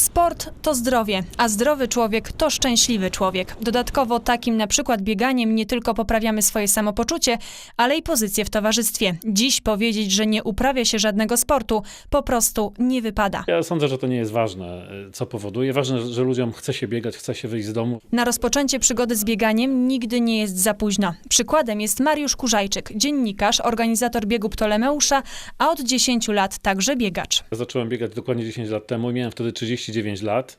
Sport to zdrowie, a zdrowy człowiek to szczęśliwy człowiek. Dodatkowo takim na przykład bieganiem nie tylko poprawiamy swoje samopoczucie, ale i pozycję w towarzystwie. Dziś powiedzieć, że nie uprawia się żadnego sportu, po prostu nie wypada. Ja sądzę, że to nie jest ważne, y, co powoduje. Ważne, że ludziom chce się biegać, chce się wyjść z domu. Na rozpoczęcie przygody z bieganiem nigdy nie jest za późno. Przykładem jest Mariusz Kurzajczyk, dziennikarz, organizator biegu Ptolemeusza, a od 10 lat także biegacz. Ja zacząłem biegać dokładnie 10 lat temu i miałem wtedy 39 lat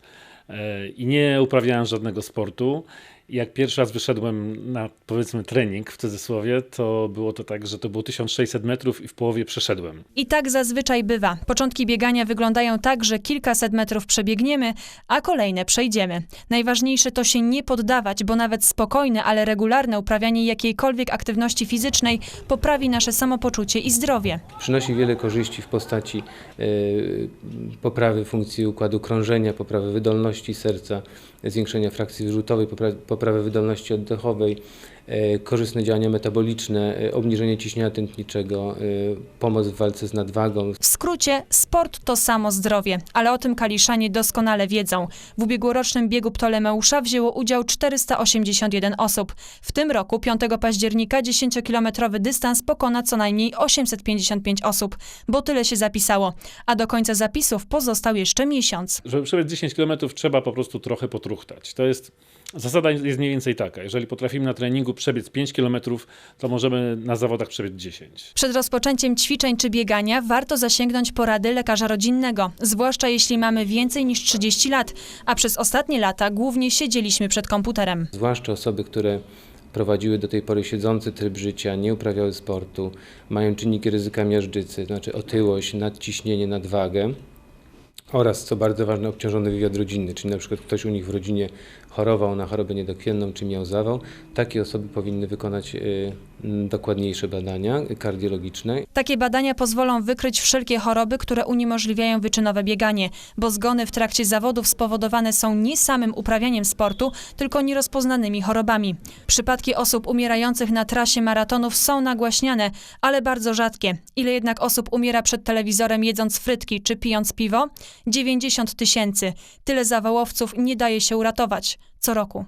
i nie uprawiałem żadnego sportu. Jak pierwszy raz wyszedłem na powiedzmy trening w cudzysłowie, to było to tak, że to było 1600 metrów i w połowie przeszedłem. I tak zazwyczaj bywa. Początki biegania wyglądają tak, że kilkaset metrów przebiegniemy, a kolejne przejdziemy. Najważniejsze to się nie poddawać, bo nawet spokojne, ale regularne uprawianie jakiejkolwiek aktywności fizycznej poprawi nasze samopoczucie i zdrowie. Przynosi wiele korzyści w postaci e, poprawy funkcji układu krążenia, poprawy wydolności serca, zwiększenia frakcji wyrzutowej, popra- poprawy wydolności oddechowej, korzystne działania metaboliczne, e, obniżenie ciśnienia tętniczego, e, pomoc w walce z nadwagą, W skrócie, sport to samo zdrowie, ale o tym kaliszanie doskonale wiedzą. W ubiegłorocznym biegu Ptolemeusza wzięło udział 481 osób. W tym roku, 5 października, 10-kilometrowy dystans pokona co najmniej 855 osób, bo tyle się zapisało. A do końca zapisów pozostał jeszcze miesiąc. Żeby przebiec 10 km trzeba po prostu trochę potruchtać. To jest, zasada jest mniej więcej taka. Jeżeli potrafimy na treningu przebiec 5 km, to możemy na zawodach przebiec 10. Przed rozpoczęciem ćwiczeń czy biegania warto zasięgnąć porady lekarza rodzinnego, zwłaszcza jeśli mamy więcej niż 30 lat, a przez ostatnie lata głównie siedzieliśmy przed komputerem. zwłaszcza osoby, które prowadziły do tej pory siedzący tryb życia, nie uprawiały sportu, mają czynniki ryzyka miażdżycy, to znaczy otyłość, nadciśnienie, nadwagę oraz, co bardzo ważne, obciążony wywiad rodzinny, czyli na przykład ktoś u nich w rodzinie chorował na chorobę niedokrwienną czy miał zawał, takie osoby powinny wykonać y, dokładniejsze badania kardiologiczne Takie badania pozwolą wykryć wszelkie choroby, które uniemożliwiają wyczynowe bieganie, bo zgony w trakcie zawodów spowodowane są nie samym uprawianiem sportu, tylko nierozpoznanymi chorobami. Przypadki osób umierających na trasie maratonów są nagłaśniane, ale bardzo rzadkie. Ile jednak osób umiera przed telewizorem jedząc frytki czy pijąc piwo? 90 tysięcy. Tyle zawałowców nie daje się uratować co roku.